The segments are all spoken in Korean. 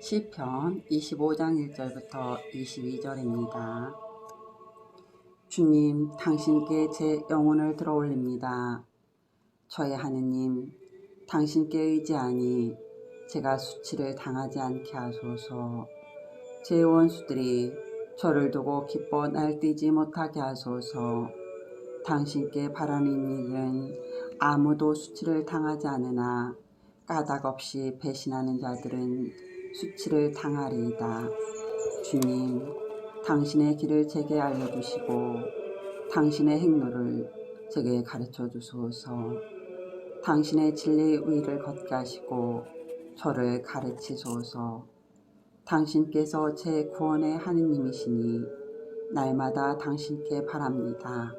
시편 25장 1절부터 22절입니다. 주님, 당신께 제 영혼을 들어올립니다. 저의 하느님, 당신께 의지하니 제가 수치를 당하지 않게 하소서. 제 원수들이 저를 두고 기뻐 날뛰지 못하게 하소서. 당신께 바라는 일은 아무도 수치를 당하지 않으나 까닭 없이 배신하는 자들은 수치를 당하리이다. 주님, 당신의 길을 제게 알려주시고 당신의 행로를 제게 가르쳐 주소서. 당신의 진리의 의를 걷게 하시고 저를 가르치소서. 당신께서 제 구원의 하느님이시니 날마다 당신께 바랍니다.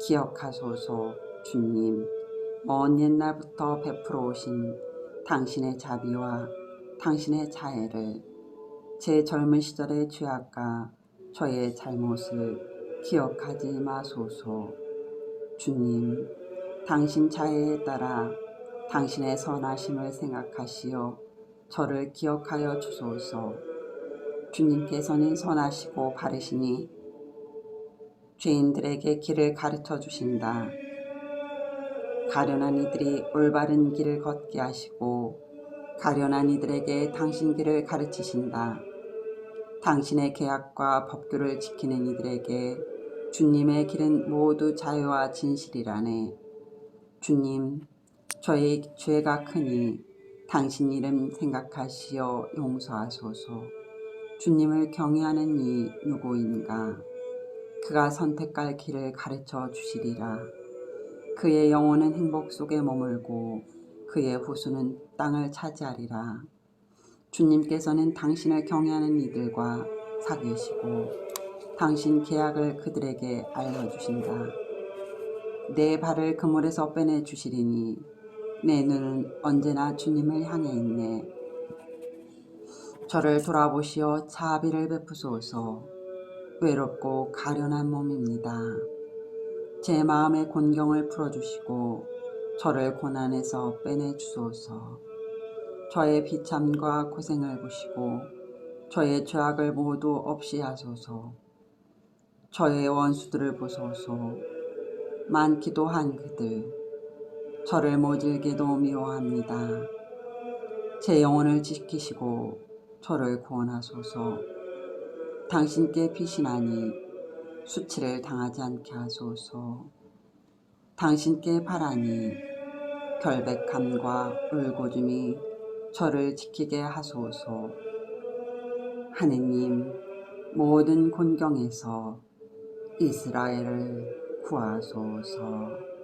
기억하소서 주님 먼 옛날부터 베풀어 오신 당신의 자비와 당신의 자애를 제 젊은 시절의 죄악과 저의 잘못을 기억하지 마소서 주님 당신 자애에 따라 당신의 선하심을 생각하시어 저를 기억하여 주소서 주님께서는 선하시고 바르시니 죄인들에게 길을 가르쳐 주신다. 가련한 이들이 올바른 길을 걷게 하시고 가련한 이들에게 당신 길을 가르치신다. 당신의 계약과 법규를 지키는 이들에게 주님의 길은 모두 자유와 진실이라네. 주님, 저의 죄가 크니 당신 이름 생각하시어 용서하소서. 주님을 경외하는 이 누구인가? 그가 선택할 길을 가르쳐 주시리라. 그의 영혼은 행복 속에 머물고 그의 후수는 땅을 차지하리라. 주님께서는 당신을 경외하는 이들과 사귀시고 당신 계약을 그들에게 알려주신다. 내 발을 그물에서 빼내 주시리니 내 눈은 언제나 주님을 향해 있네. 저를 돌아보시어 자비를 베푸소서. 외롭고 가련한 몸입니다. 제 마음의 곤경을 풀어주시고 저를 고난에서 빼내 주소서. 저의 비참과 고생을 보시고 저의 죄악을 모두 없이 하소서. 저의 원수들을 보소서. 많기도 한 그들 저를 모질게도 미워합니다. 제 영혼을 지키시고 저를 구원하소서. 당신께 피신하니 수치를 당하지 않게 하소서. 당신께 바라니 결백함과 울고줌이 저를 지키게 하소서. 하느님 모든 곤경에서 이스라엘을 구하소서.